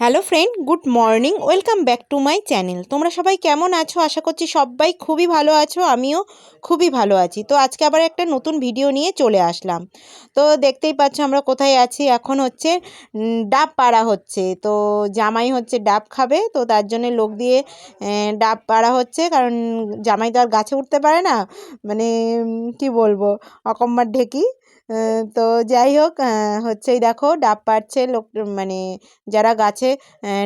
Hello friend good morning welcome back to my channel তোমরা সবাই কেমন আছো? আশা করছি সবাই খুবই ভালো আছো, আমিও খুবই ভালো আছি। তো আজকে আবার একটা নতুন ভিডিও নিয়ে চলে আসলাম। তো দেখতেই পাচ্ছ আমরা কোথায় আছি? এখন হচ্ছে ডাব পাড়া হচ্ছে। তো জামাই হচ্ছে ডাব খাবে, তো তার জন্য লোক দিয়ে ডাব পাড়া হচ্ছে। কারণ জামাই তো আর গাছে উঠতে পারে না। মানে কি বলব? অকম্মার ঢেকি। তো যাই হোক হচ্ছে দেখো ডাব পাড়ছে লোক মানে যারা গাছে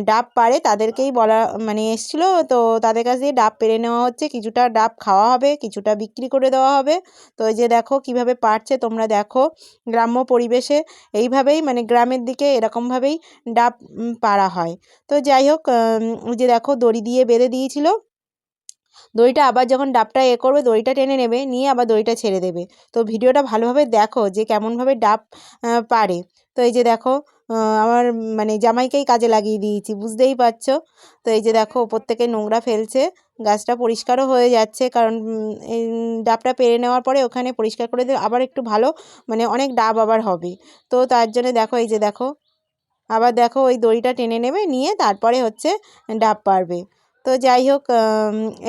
ডাব পাড়ে তাদেরকেই বলা মানে এসছিলো। তো তাদের কাছ দিয়ে ডাব পেরে নেওয়া হচ্ছে। কিছুটা ডাব খাওয়া হবে, কিছুটা বিক্রি করে দেওয়া হবে। তো এই যে দেখো কীভাবে পাড়ছে, তোমরা দেখো গ্রাম্য পরিবেশে এইভাবেই মানে গ্রামের দিকে এরকমভাবেই ডাব পাড়া হয়। তো যাই হোক যে দেখো দড়ি দিয়ে বেঁধে দিয়েছিল। দড়িটা আবার যখন ডাবটা এ করবে, দড়িটা টেনে নেবে, নিয়ে আবার দড়িটা ছেড়ে দেবে। তো ভিডিওটা ভালোভাবে দেখো যে কেমনভাবে ডাব পারে। তো এই যে দেখো আমার মানে জামাইকেই কাজে লাগিয়ে দিয়েছি, বুঝতেই পারছ? তো এই যে দেখো, ওপর থেকে নোংরা ফেলছে, গাছটা পরিষ্কারও হয়ে যাচ্ছে, কারণ ডাবটা পেরে নেওয়ার পরে ওখানে পরিষ্কার করে দিলে আবার একটু ভালো মানে অনেক ডাব আবার হবে। তো তার জন্য দেখো, এই যে দেখো, আবার দেখো ওই দড়িটা টেনে নেবে, নিয়ে তারপরে হচ্ছে ডাব পারবে। তো যাই হোক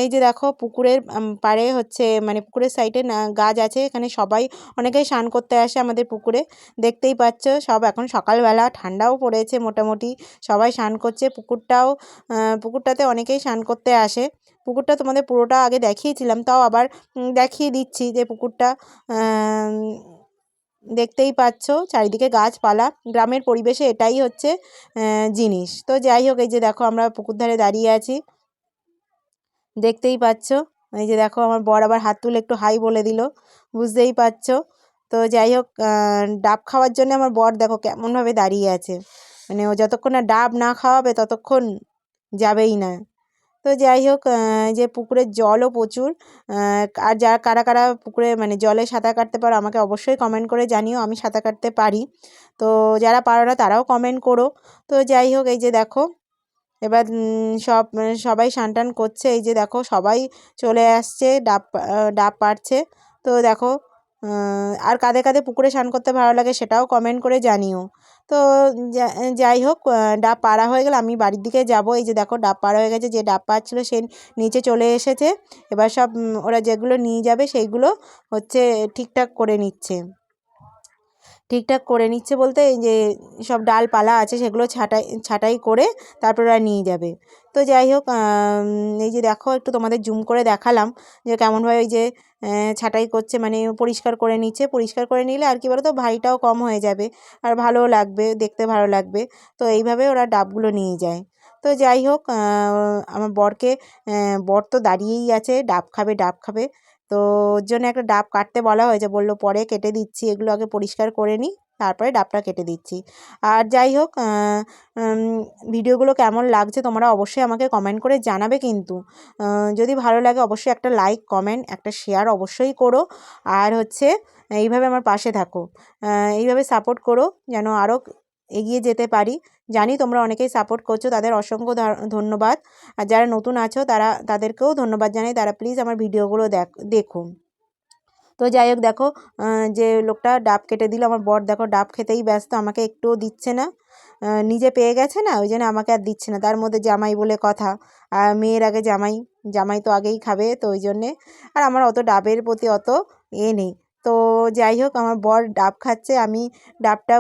এই যে দেখো পুকুরের পাড়ে হচ্ছে মানে পুকুরের সাইডে গাছ আছে, এখানে সবাই অনেকেই স্নান করতে আসে আমাদের পুকুরে। দেখতেই পাচ্ছ, সব এখন সকালবেলা, ঠান্ডাও পড়েছে মোটামুটি, সবাই স্নান করছে। পুকুরটাও পুকুরটাতে অনেকেই স্নান করতে আসে। পুকুরটা তোমাদের পুরোটা আগে দেখিয়েছিলাম, তাও আবার দেখিয়ে দিচ্ছি যে পুকুরটা দেখতেই পাচ্ছ, চারিদিকে গাছপালা। গ্রামের পরিবেশে এটাই হচ্ছে জিনিস। তো যাই হোক, এই যে দেখো আমরা পুকুর ধারে দাঁড়িয়ে আছি। দেখতেই পাচ্ছ? এই যে দেখো, আমার বর আবার হাত তুলে একটু হাই বলে দিল। বুঝতেই পারছ তো যাই হোক ডাব খাওয়ার জন্য আমার বর দেখো কেমনভাবে দাঁড়িয়ে আছে। মানে ও যতক্ষণ না ডাব না খাওয়াবে, ততক্ষণ যাবেই না। তো যাই হোক যে পুকুরের জলও প্রচুর। আর যারা, কারা কারা পুকুরে মানে জলে সাঁতার কাটতে পারো, আমাকে অবশ্যই কমেন্ট করে জানিও, আমি সাঁতার কাটতে পারি। তো যারা পারো না, তারাও কমেন্ট করো। তো যাই হোক, এই যে দেখো এবার সব মানে সবাই স্নান টান করছে, এই যে দেখো সবাই চলে আসছে, ডাব ডাব পাড়ছে। তো দেখো আর কাদের কাদের পুকুরে স্নান করতে ভালো লাগে সেটাও কমেন্ট করে জানিও। তো যাই হোক ডাব পাড়া হয়ে গেলে, আমি বাড়ির দিকে যাব। এই যে দেখো ডাব পাড়া হয়ে গেছে, যে ডাব পাড়ছিল সে নিচে চলে এসেছে। এবার সব ওরা যেগুলো নিয়ে যাবে, সেইগুলো হচ্ছে ঠিকঠাক করে নিচ্ছে। ঠিকঠাক করে নিচ্ছে বলতে এই যে সব ডালপালা আছে সেগুলো ছাঁটাই ছাঁটাই করে তারপর ওরা নিয়ে যাবে। তো যাই হোক এই যে দেখো একটু তোমাদের জুম করে দেখালাম যে কেমনভাবে ওই যে ছাঁটাই করছে মানে পরিষ্কার করে নিচ্ছে। পরিষ্কার করে নিলে আর কি বলো তো ভারীটাও কম হয়ে যাবে আর ভালোও লাগবে, দেখতে ভালো লাগবে। তো এইভাবে ওরা ডাবগুলো নিয়ে যায়। তো যাই হোক আমার বরকে বর তো দাঁড়িয়েই আছে, ডাব খাবে ডাব খাবে। তো ওর জন্য একটা ডাব কাটতে বলা হয়েছে। বলল, পরে কেটে দিচ্ছি, এগুলো আগে পরিষ্কার করে নিই তারপরে ডাবটা কেটে দিচ্ছি। আর যাই হোক ভিডিওগুলো কেমন লাগছে তোমরা অবশ্যই আমাকে কমেন্ট করে জানাবে কিন্তু। যদি ভালো লাগে অবশ্যই একটা লাইক কমেন্ট একটা শেয়ার অবশ্যই করো। আর হচ্ছে, এইভাবে আমার পাশে থাকো। এইভাবে সাপোর্ট করো, যেন আরও এগিয়ে যেতে পারি। জানি তোমরা অনেকেই সাপোর্ট করছ, তাদের অসংখ্য ধন্যবাদ। আর যারা নতুন আছো, তারা, তাদেরকেও ধন্যবাদ জানাই। তারা প্লিজ আমার ভিডিওগুলো দেখ, দেখো। তো যাই হোক, দেখো যে লোকটা ডাব কেটে দিল, আমার বর দেখো ডাব খেতেই ব্যস্ত, আমাকে একটুও দিচ্ছে না। নিজে পেয়ে গেছে না, ওই জন্য আমাকে আর দিচ্ছে না। তার মধ্যে জামাই বলে কথা। আর মেয়ের আগে জামাই জামাই তো আগেই খাবে, তো ওই জন্যে। আর আমার অত ডাবের প্রতি অত এ নেই। তো যাই হোক, আমার বর ডাব খাচ্ছে। আমি ডাবটা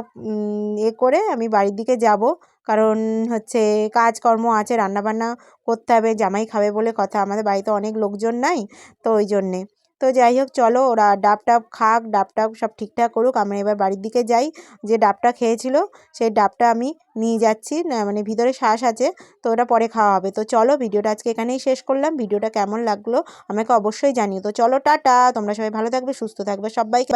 এ করে আমি বাড়ির দিকে যাব। কারণ হচ্ছে কাজকর্ম আছে, রান্নাবান্না করতে হবে, জামাই খাবে বলে কথা। আমাদের বাড়িতে অনেক লোকজন নাই তো ওই জন্যে। তো যাই হোক, চলো ওরা ডাব টাব খাক ডাব টাব সব ঠিকঠাক করুক। আমরা এবার বাড়ির দিকে যাই। যে ডাবটা খেয়েছিল, সেই ডাবটা আমি নিয়ে যাচ্ছি। মানে ভিতরে শ্বাস আছে, তো ওটা পরে খাওয়া হবে। তো চলো, ভিডিওটা আজকে এখানেই শেষ করলাম। ভিডিওটা কেমন লাগল আমাকে অবশ্যই জানিও। তো চলো, টাটা! তোমরা সবাই ভালো থাকবে, সুস্থ থাকবে, সবাইকে